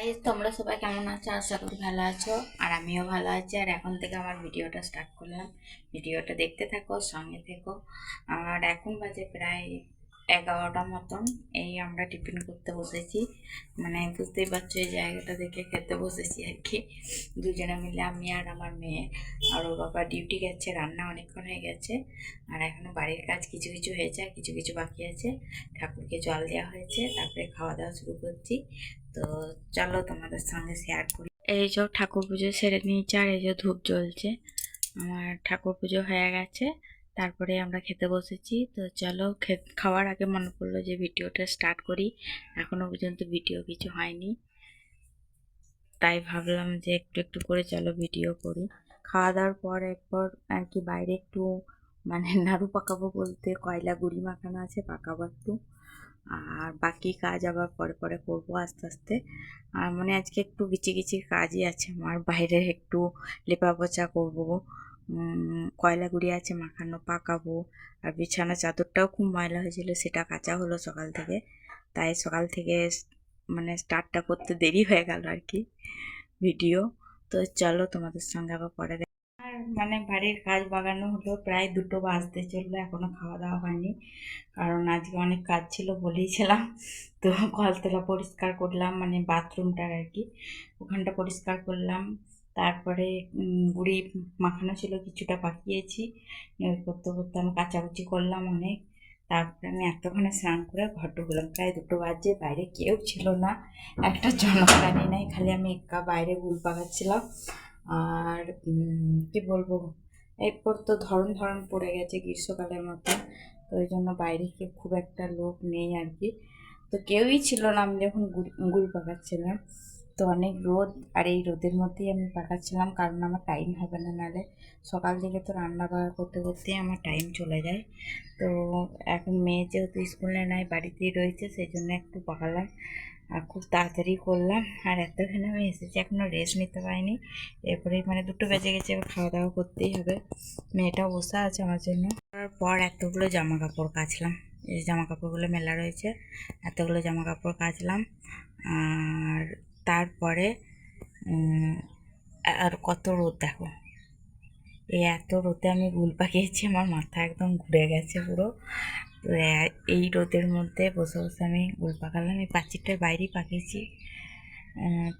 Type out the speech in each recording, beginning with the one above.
Guys তোমরা সবাই কেমন আছো? আশা করি ভালো আছো। আর আমিও ভালো আছি। আর এখন থেকে আমার ভিডিওটা স্টার্ট করলাম। ভিডিওটা দেখতে থাকো, সঙ্গে থেকো। আর এখন বাজে প্রায় এগারোটা মতন। এই আমরা টিফিন করতে বসেছি। মানে বুঝতেই পারছ, এই জায়গাটা দেখে খেতে বসেছি আর কি। দুজনে মিলে, আমি আর আমার মেয়ে। আর ওর বাবা ডিউটি গেছে, রান্না অনেকক্ষণ হয়ে গেছে। আর এখনও বাড়ির কাজ কিছু কিছু হয়েছে আর কিছু কিছু বাকি আছে। ঠাকুরকে জল দেওয়া হয়েছে, তারপরে খাওয়া দাওয়া শুরু করছি। তো চলো তোমাদের সঙ্গে শেয়ার করি। এই যে ঠাকুর পুজো সেরে নিয়েছে আর এই যে ধূপ জ্বলছে। আমার ঠাকুর পুজো হয়ে গেছে, তারপরে আমরা খেতে বসেছি। তো চলো খাওয়ার আগে মনে পড়ল যে ভিডিওটা স্টার্ট করি। এখনও পর্যন্ত ভিডিও কিছু হয়নি। তাই ভাবলাম যে একটু একটু করে চলো ভিডিও করি। খাওয়া দাওয়ার পর এরপর আর কি বাইরে একটু মানে নাড়ু পাকাবো বলতে কয়লা গুড়ি মাখানো আছে, পাকাবো একটু। আর বাকি কাজ আবার পরে পরে করব আস্তে আস্তে। আর মানে আজকে একটু গিচি গিচি কাজই আছে আমার, বাইরে একটু লেপা পোচা করব কয়লা গুঁড়ি আছে মাখানো পাকাবো। আর বিছানা চাদরটাও খুব ময়লা হয়েছিল, সেটা কাঁচা হলো সকাল থেকে। তাই সকাল থেকে মানে স্টার্টটা করতে দেরি হয়ে গেল আর কি ভিডিও তো চলো তোমাদের সঙ্গে আবার পরে আর মানে বাড়ির কাজ বাগানো হলো প্রায় দুটো বাজতে চলল, এখনও খাওয়া দাওয়া হয়নি। কারণ আজকে অনেক কাজ ছিল বলেইছিলাম তো কলতলা পরিষ্কার করলাম মানে বাথরুমটার আর কি। ওখানটা পরিষ্কার করলাম। তারপরে গুড়ি মাখানো ছিল, কিছুটা পাকিয়েছি। করতে করতে আমি কাচাকুচি করলাম অনেক। তারপরে আমি এতক্ষণে স্নান করে ঘর ঢুকলাম। প্রায় দুটো বাজে, বাইরে কেউ ছিল না। একটা জনপ্রাণী নাই, খালি আমি একা বাইরে গুল পাকাচ্ছিলাম। আর কি বলব? এরপর তো ধরন ধরন পড়ে গেছে গ্রীষ্মকালের মতো। তো ওই জন্য বাইরে কেউ খুব একটা লোক নেই আর কি। তো কেউই ছিল না, আমি যখন গুড় গুড় পাকাচ্ছিলাম। তো অনেক রোদ, আর এই রোদের মধ্যেই আমি পাকাচ্ছিলাম কারণ আমার টাইম হবে না, নাহলে সকাল থেকে তো রান্না বান্না করতে করতেই আমার টাইম চলে যায়। তো এখন মেয়ে যেহেতু স্কুলে নাই, বাড়িতেই রয়েছে সেই জন্য একটু পাকালাম আর খুব তাড়াতাড়ি করলাম। আর এতক্ষণে আমি এসেছি এখনও রেস্ট নিতে পারিনি। এরপরে মানে দুটো বেজে গেছে, এবার খাওয়া দাওয়া করতেই হবে। মেয়েটাও বসে আছে আমার জন্য। পর এতগুলো জামা কাপড় কাচলাম। এই জামা কাপড়গুলো মেলা রয়েছে, এতগুলো জামা কাপড় কাচলাম। আর তারপরে আর কত রোদ দেখো। এই এত রোদে আমি গুল পাকিয়েছি, আমার মাথা একদম ঘুরে গেছে পুরো। তো এই রোদের মধ্যে বসে বসে আমি গুল পাকালাম। এই পাঁচিরটার বাইরেই পাকিয়েছি।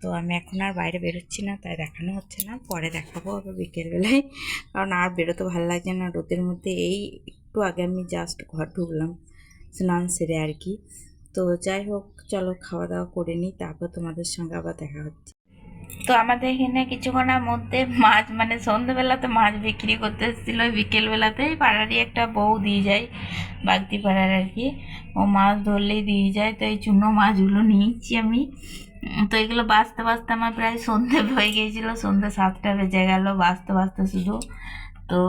তো আমি এখন আর বাইরে বেরোচ্ছি না, তাই দেখানো হচ্ছে না। পরে দেখাবো আবার বিকেলবেলায়। কারণ আর বেরোতে ভালো লাগছে না। রোদের মধ্যে এই একটু আগে আমি জাস্ট ঘর ঢুকলাম, স্নান সেরে আর কি। তো যাই হোক, চলো খাওয়া দাওয়া করে নিই, তারপর তোমাদের সঙ্গে আবার দেখা হচ্ছে। তো আমাদের এখানে কিছুক্ষণের মধ্যে মাছ মানে সন্ধ্যেবেলাতে মাছ বিক্রি করতে এসেছিল বিকেলবেলাতে পাড়ারই একটা বউ দিয়ে যায়, বাগদি পাড়ার আর কি। ও মাছ ধরলেই দিয়ে যায়, তো এই চুনো মাছগুলো নিয়েছি আমি। তো এগুলো বাঁচতে বাঁচতে আমার প্রায় সন্ধে হয়ে গিয়েছিল, সন্ধে সাতটা বেজে গেল, বাঁচতে বাঁচতে শুধু তো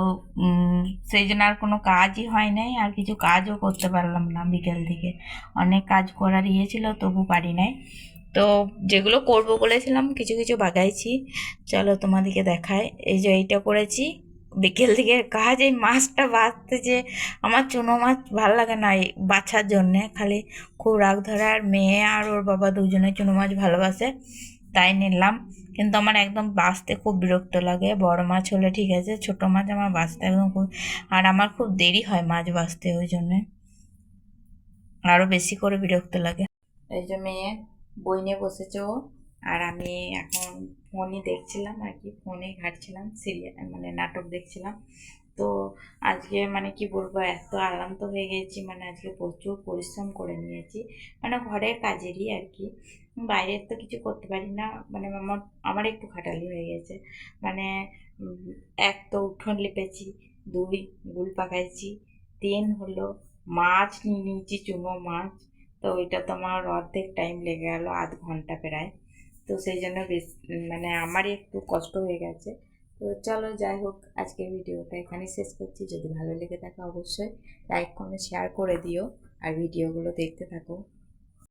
সেই জন্য আর কোনো কাজই হয় নাই, আর কিছু কাজও করতে পারলাম না বিকেল থেকে। অনেক কাজ করার ইয়ে ছিল, তবু পারি নাই। তো, যেগুলো করব বলেছিলাম, কিছু কিছু বাগাইছি। চলো তোমাদেরকে দেখায় এই যে এইটা করেছি। বিকেল থেকে কাজ, এই মাছটা বাছতে যে আমার চুনো মাছ ভালো লাগে না, এই বাছার জন্যে। খালি খুব রাগ ধরে, আর মেয়ে আর ওর বাবা দুজনে চুনো মাছ ভালোবাসে। তাই নিলাম। কিন্তু আমার একদম বাঁচতে খুব বিরক্ত লাগে। বড় মাছ হলে ঠিক আছে, ছোট মাছ আমার বাঁচতে একদম খুব আর আমার খুব দেরি হয় মাছ বাঁচতে ওই জন্যে। আরও বেশি করে বিরক্ত লাগে। এই যে মেয়ে বই নিয়ে বসেছে ও। আর আমি এখন ফোনই দেখছিলাম আর কি ফোনে ঘাটছিলাম, সিরিয়াল মানে নাটক দেখছিলাম। তো আজকে মানে কি বলব, এত আরাম তো হয়ে গেছি মানে আজকে প্রচুর পরিশ্রম করে নিয়েছি মানে ঘরের কাজেরই আর কি। বাইরের তো কিছু করতে পারি না মানে আমার আমার একটু খাটালি হয়ে গেছে মানে এক তো উঠোন লিপেছি, দুই গুল পাকাইছি, তিন হলো মাছ নিয়ে নিয়েছি, চুনো মাছ, তো ওইটা তো আমার অর্ধেক টাইম লেগে গেল, আধ ঘণ্টা প্রায়, তো সেই জন্য বেশ মানে আমারই একটু কষ্ট হয়ে গেছে। তো চলো যাই হোক, আজকের ভিডিওটা এখানে শেষ করছি। যদি ভালো লেগে থাকে অবশ্যই লাইক কমেন্ট শেয়ার করে দিও। আর ভিডিওগুলো দেখতে থাকো।